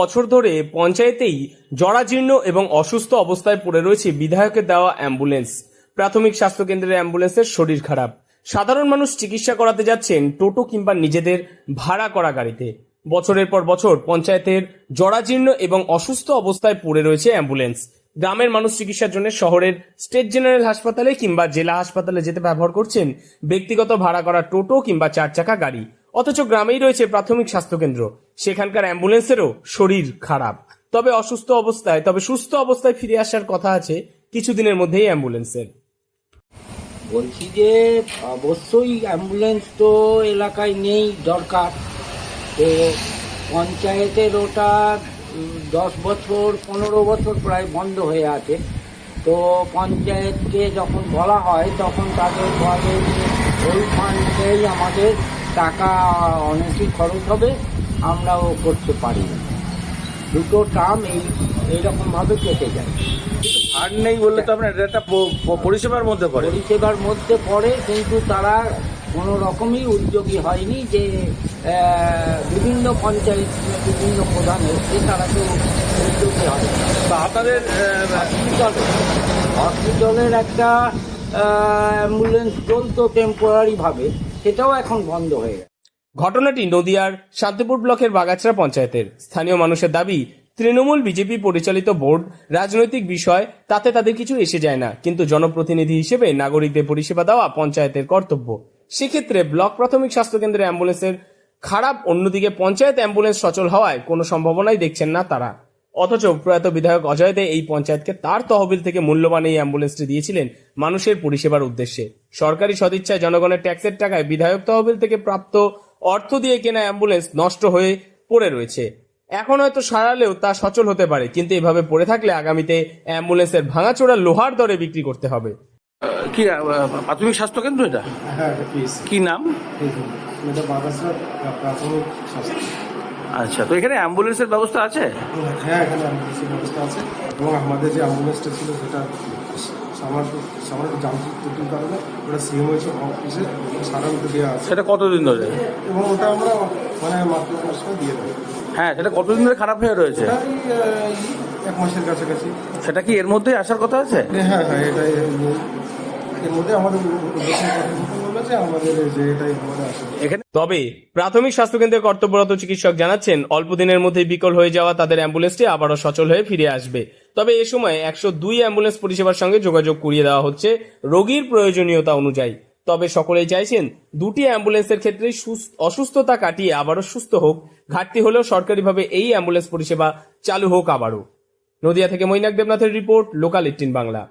বছর ধরে পঞ্চায়েতেই জরাজীর্ণ এবং অসুস্থ অবস্থায় পড়ে রয়েছে বিধায়কের দেওয়া অ্যাম্বুলেন্স। প্রাথমিক স্বাস্থ্য কেন্দ্রের অ্যাম্বুলেন্সের শরীর খারাপ। সাধারণ মানুষ চিকিৎসা করাতে যাচ্ছেন টোটো কিংবা নিজেদের ভাড়া করা গাড়িতে। বছরের পর বছর পঞ্চায়েতের জরাজীর্ণ এবং অসুস্থ অবস্থায় পড়ে রয়েছে অ্যাম্বুলেন্স। গ্রামের মানুষ চিকিৎসার জন্য শহরের স্টেট জেনারেল হাসপাতালে কিংবা জেলা হাসপাতালে যেতে ব্যবহার করছেন ব্যক্তিগত ভাড়া করা টোটো কিংবা চার চাকা গাড়ি। অথচ গ্রামেই রয়েছে প্রাথমিক স্বাস্থ্যকেন্দ্র সেখানকার অ্যাম্বুলেন্সেরও শরীর খারাপ। তবে অসুস্থ অবস্থায়, তবে সুস্থ অবস্থায় ফিরে আসার কথা আছে কিছুদিনের মধ্যেই অ্যাম্বুলেন্সের। বলছি যে, অবশ্যই অ্যাম্বুলেন্স তো এলাকায় নেই, দরকার। তো পঞ্চায়েতের ওটা দশ বছর, পনেরো বছর প্রায় বন্ধ হয়ে আছে। তো পঞ্চায়েতকে যখন বলা হয়, তখন তাদের বলে ওই ফান্ডেই আমাদের টাকা অনেকই খরচ হবে। আমরাও করতে পারি। না দুটো টার্ম এই এইরকমভাবে কেটে যায়। ফান্ড নেই বললে তো আপনার এটা একটা পরিষেবার মধ্যে পড়ে। পরিষেবার মধ্যে পড়ে কিন্তু তারা কোনো রকমই উদ্যোগী হয়নি যে বিভিন্ন পঞ্চায়েত বিভিন্ন প্রধান এসে তারা তো উদ্যোগী হয় তা আপনাদের হসপিটাল। হসপিটালের একটা অ্যাম্বুলেন্স চলতো টেম্পোরারিভাবে সেটাও এখন বন্ধ হয়ে গেছে। ঘটনাটি নদিয়ার শান্তিপুর ব্লকের বাগাছড়া পঞ্চায়েতের। স্থানীয় মানুষের দাবি, তৃণমূল বিজেপি পরিচালিত বোর্ড রাজনৈতিক বিষয়, তাতে তাদের কিছু এসে যায় না। কিন্তু জনপ্রতিনিধি হিসেবে নাগরিকদের পরিষেবা দেওয়া পঞ্চায়েতের কর্তব্য। সেক্ষেত্রে ব্লক প্রাথমিক স্বাস্থ্যকেন্দ্রের অ্যাম্বুলেন্সের খারাপ, অন্যদিকে পঞ্চায়েত অ্যাম্বুলেন্স সচল হওয়ায় কোনো সম্ভাবনাই দেখছেন না তারা। অথচ প্রয়াত বিধায়ক অজয় দে এই পঞ্চায়েতকে তার তহবিল থেকে মূল্যবান এই অ্যাম্বুলেন্সটি দিয়েছিলেন মানুষের পরিষেবার উদ্দেশ্যে। সরকারি সদিচ্ছায় জনগণের ট্যাক্সের টাকায় বিধায়ক তহবিল থেকে প্রাপ্ত অর্থ দিয়ে কেনা অ্যাম্বুলেন্স নষ্ট হয়ে পড়ে রয়েছে। এখন হয়তো সারালেও তা সচল হতে পারে কিন্তু এভাবে পড়ে থাকলে আগামীতে অ্যাম্বুলেন্সের ভাঙাচোরা লোহার দরে বিক্রি করতে হবে। কি প্রাথমিক স্বাস্থ্য কেন্দ্র এটা? হ্যাঁ কি নাম? আচ্ছা তো এখানে অ্যাম্বুলেন্সের ব্যবস্থা আছে? হ্যাঁ এখানে অ্যাম্বুলেন্সের ব্যবস্থা আছে। এবং আমাদের যে অ্যাম্বুলেন্সটা ছিল সেটা সামান্য সামান্য যান্ত্রিক ত্রুটির কারণে ওটা সিএমএইচ অফিসে সারাংশ দেওয়া আছে। সেটা কতদিন ধরে? এবং ওটা আমরা মানে মাত্র মাসে দিয়ে দেবো। হ্যাঁ সেটা কতদিন ধরে খারাপ হয়ে রয়েছে? এক মাসের কাছাকাছি। সেটা কি এর মধ্যেই আসার কথা আছে? হ্যাঁ হ্যাঁ এটাই এর মধ্যে আমাদের উদ্দেশ্য বলেছে আমাদের যে এটাই আমাদের আসে এখানে তবে প্রাথমিক স্বাস্থ্যকেন্দ্রের কর্তব্যরত চিকিৎসক জানাচ্ছেন অল্প দিনের মধ্যেই বিকল হয়ে যাওয়া তাদের অ্যাম্বুলেন্সটি আবারও সচল হয়ে ফিরে আসবে। তবে এ সময় একশো দুই অ্যাম্বুলেন্স পরিষেবার সঙ্গে যোগাযোগ করিয়ে দেওয়া হচ্ছে রোগীর প্রয়োজনীয়তা অনুযায়ী। তবে সকলেই চাইছেন দুটি অ্যাম্বুলেন্সের ক্ষেত্রে সুস্থ- অসুস্থতা কাটিয়ে আবারও সুস্থ হোক। ঘাটতি হলেও সরকারিভাবে এই অ্যাম্বুলেন্স পরিষেবা চালু হোক আবারও। নদিয়া থেকে মৈনাক দেবনাথের রিপোর্ট, লোকাল এইটিন বাংলা।